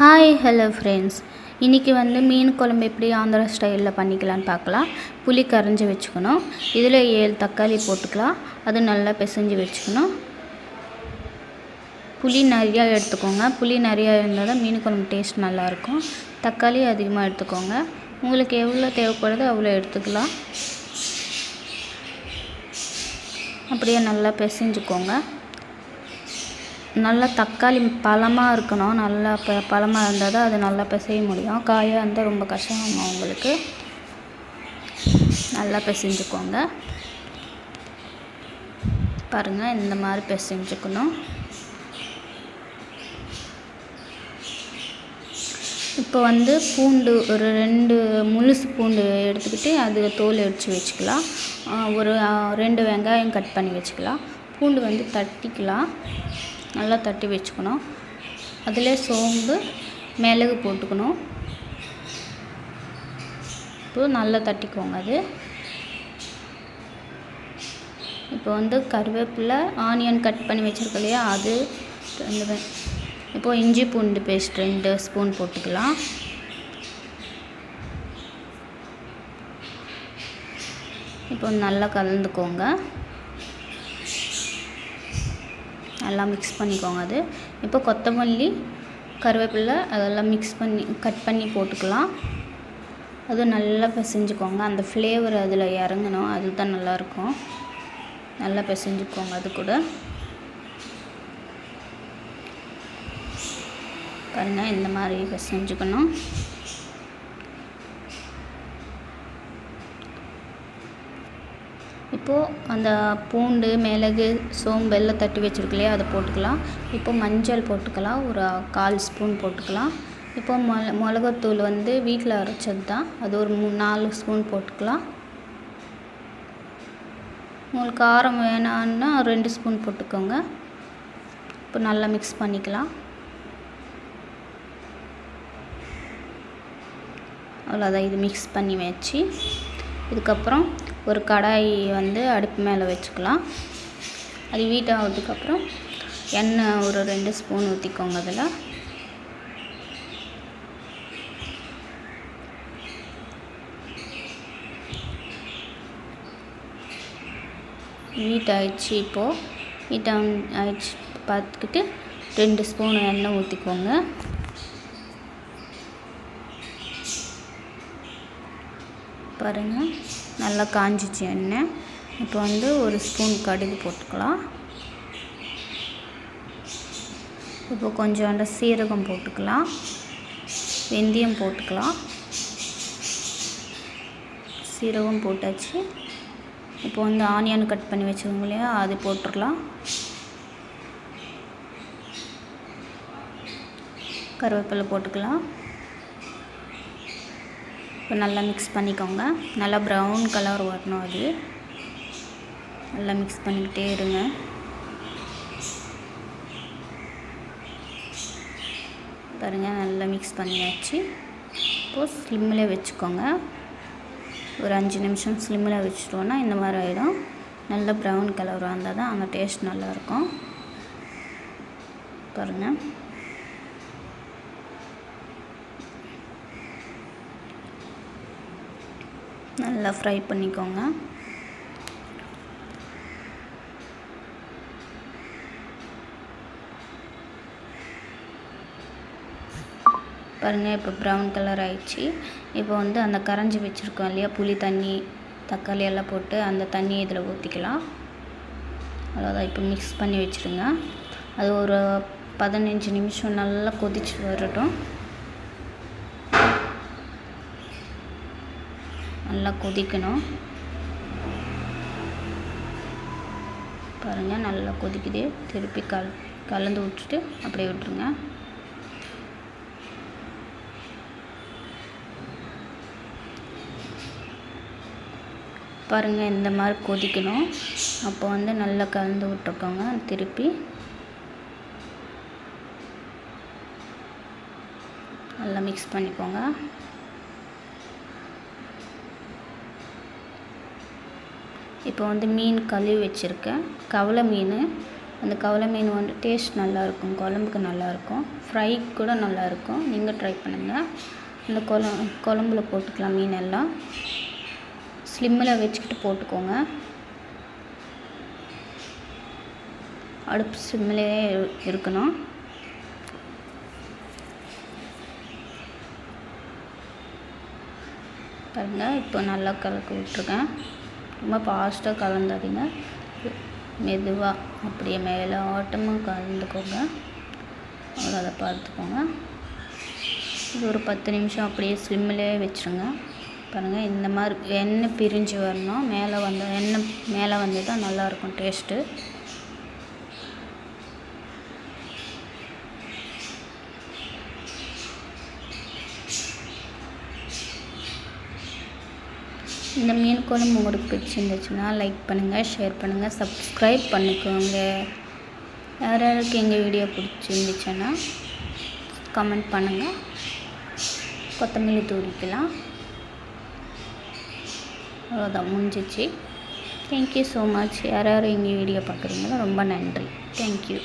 Hi hello friends இன்றைக்கி வந்து மீன் குழம்பு எப்படி ஆந்திரா ஸ்டைலில் பண்ணிக்கலான்னு பார்க்கலாம். புளி கரைஞ்சி வச்சுக்கணும். இதில் ஏழு தக்காளி போட்டுக்கலாம். அது நல்லா பிசைஞ்சு வச்சுக்கணும். புளி நிறையா எடுத்துக்கோங்க. புளி நிறையா இருந்தால் தான் மீன் குழம்பு டேஸ்ட் நல்லாயிருக்கும் தக்காளி அதிகமாக எடுத்துக்கோங்க. உங்களுக்கு எவ்வளோ தேவைப்படுதோ அவ்வளோ எடுத்துக்கலாம். அப்படியே நல்லா பிசைஞ்சுக்கோங்க. நல்லா தக்காளி பழமாக இருக்கணும். நல்லா ப பழமாக இருந்தால் தான் அது நல்லா பிசைய முடியும். காயாக இருந்தால் ரொம்ப கஷ்டமாகும் உங்களுக்கு நல்லா பிசைஞ்சுக்கோங்க. பாருங்கள் இந்த மாதிரி பிசைஞ்சுக்கணும். இப்போ வந்து பூண்டு ஒரு ரெண்டு முழுசு பூண்டு எடுத்துக்கிட்டு அது தோல் எடுத்து வச்சுக்கலாம். ஒரு ரெண்டு வெங்காயம் கட் பண்ணி வச்சுக்கலாம். பூண்டு வந்து தட்டிக்கலாம். நல்லா தட்டி வச்சுக்கணும். அதில் சோம்பு மிளகு போட்டுக்கணும். இப்போ நல்லா தட்டிக்கோங்க அது. இப்போ வந்து கருவேப்பிலை ஆனியன் கட் பண்ணி வச்சுருக்கோம் இல்லையா அது ரெண்டு இப்போ இஞ்சி பூண்டு பேஸ்ட் ரெண்டு ஸ்பூன் போட்டுக்கலாம். இப்போ நல்லா கலந்துக்கோங்க. நல்லா மிக்ஸ் பண்ணிக்கோங்க அது. இப்போ கொத்தமல்லி கருவேப்பிலை அதெல்லாம் மிக்ஸ் பண்ணி கட் பண்ணி போட்டுக்கலாம். அதுவும் நல்லா பிசைஞ்சுக்கோங்க. அந்த ஃப்ளேவர் அதில் இறங்கணும். அதுதான் நல்லாயிருக்கும். நல்லா பிசைஞ்சுக்கோங்க அது கூட. பாருங்கள் இந்த மாதிரி பிசைஞ்சுக்கணும். இப்போது அந்த பூண்டு மிளகு சோம்பு எல்லாம் தட்டி வச்சுருக்கு இல்லையா அதை போட்டுக்கலாம். இப்போ மஞ்சள் போட்டுக்கலாம் ஒரு கால் ஸ்பூன் போட்டுக்கலாம். இப்போ மொள மிளகாத்தூள் வந்து வீட்டில் அரைச்சது தான். அது ஒரு மூணு நாலு ஸ்பூன் போட்டுக்கலாம். உங்களுக்கு காரம் வேணான்னா ரெண்டு ஸ்பூன் போட்டுக்கோங்க. இப்போ நல்லா மிக்ஸ் பண்ணிக்கலாம். அவ்வளோதான் இது மிக்ஸ் பண்ணி வச்சு. இதுக்கப்புறம் ஒரு கடாய் வந்து அடுப்பு மேலே வச்சுக்கலாம். அது வீட் ஆகிறதுக்கப்புறம் எண்ணெய் ஒரு ரெண்டு ஸ்பூன் ஊற்றிக்கோங்க அதில். வீட் ஆயிடுச்சு இப்போது வீட் ஆயிடுச்சு பார்த்துக்கிட்டு ரெண்டு ஸ்பூன் எண்ணெய் ஊற்றிக்கோங்க பாருங்கள் நல்லா காஞ்சிச்சு எண்ணெய். இப்போ வந்து ஒரு ஸ்பூன் கடுகு போட்டுக்கலாம். இப்போ கொஞ்சோண்டு சீரகம் போட்டுக்கலாம். வெந்தயம் போட்டுக்கலாம். சீரகம் போட்டாச்சு. இப்போ வந்து ஆனியன் கட் பண்ணி வச்சுக்கோங்க இல்லையா அது போட்டுடலாம். கருவேப்பிலை போட்டுக்கலாம். இப்போ நல்லா மிக்ஸ் பண்ணிக்கோங்க. நல்லா ப்ரௌன் கலர் வரணும் அது. நல்லா மிக்ஸ் பண்ணிக்கிட்டே இருங்க. பாருங்கள் நல்லா மிக்ஸ் பண்ணியாச்சு. இப்போது ஸ்லிம்மில் வச்சுக்கோங்க. ஒரு அஞ்சு நிமிஷம் ஸ்லிம்மில் வச்சுட்டோன்னா இந்த மாதிரி ஆகிடும் நல்ல ப்ரௌன் கலர் வந்தால் தான் அந்த டேஸ்ட் நல்லாயிருக்கும் பாருங்கள் நல்லா ஃப்ரை பண்ணிக்கோங்க. பாருங்கள் இப்போ ப்ரௌன் கலர் ஆயிடுச்சு. இப்போ வந்து அந்த கரைஞ்சி வச்சுருக்கோம் இல்லையா? புளி தண்ணி தக்காளி எல்லாம் போட்டு அந்த தண்ணியை இதில் ஊற்றிக்கலாம் அவ்வளோதான் இப்போ மிக்ஸ் பண்ணி வச்சுருங்க. அது ஒரு பதினஞ்சு நிமிஷம் நல்லா கொதிச்சு வரட்டும். நல்லா கொதிக்கணும். பாருங்கள் நல்லா கொதிக்குது. திருப்பி கல் கலந்து விட்டுட்டு அப்படியே விட்டுருங்க. பாருங்கள் இந்த மாதிரி கொதிக்கணும். அப்போ வந்து நல்லா கலந்து விட்டுருக்கோங்க திருப்பி நல்லா மிக்ஸ் பண்ணிக்கோங்க. இப்போ வந்து மீன் கழுவி வச்சுருக்கேன். கவலை மீன். அந்த கவலை மீன் வந்து டேஸ்ட் நல்லாயிருக்கும் குழம்புக்கு நல்லாயிருக்கும். ஃப்ரை கூட நல்லாயிருக்கும். நீங்கள் ட்ரை பண்ணுங்கள் அந்த குழ குழம்புல போட்டுக்கலாம் மீன் எல்லாம். ஸ்லிம்மில் வச்சுக்கிட்டு போட்டுக்கோங்க. அடுப்பு சிம்மிலே இருக்கணும். பாருங்கள் இப்போ நல்லா கலக்கி விட்ருக்கேன் ரொம்ப ஃபாஸ்ட்டாக கலந்தாதீங்க. மெதுவாக அப்படியே மேலே ஓட்டமாக கலந்துக்கோங்க. அவ்வளோ அதை பார்த்துக்கோங்க. இது ஒரு பத்து நிமிஷம் அப்படியே ஸ்விம்மிலே வச்சுருங்க. பாருங்கள் இந்த மாதிரி எண்ணெய் பிரிஞ்சு வரணும். மேலே வந்து எண்ணெய் மேலே வந்து தான் நல்லாயிருக்கும் டேஸ்ட்டு இந்த மீன் குழம்பு உங்களுக்கு பிடிச்சிருந்துச்சுன்னா லைக் பண்ணுங்கள் ஷேர் பண்ணுங்கள் சப்ஸ்கிரைப் பண்ணிக்கோங்க. யார் யாருக்கு எங்கள் வீடியோ பிடிச்சிருந்துச்சுன்னா கமெண்ட் பண்ணுங்கள் கொத்தமல்லி தூரிக்கலாம் அவ்வளோதான் முடிஞ்சிச்சு. தேங்க்யூ ஸோ மச் யார் யார் எங்கள் வீடியோ பார்க்குறீங்களோ ரொம்ப நன்றி. தேங்க்யூ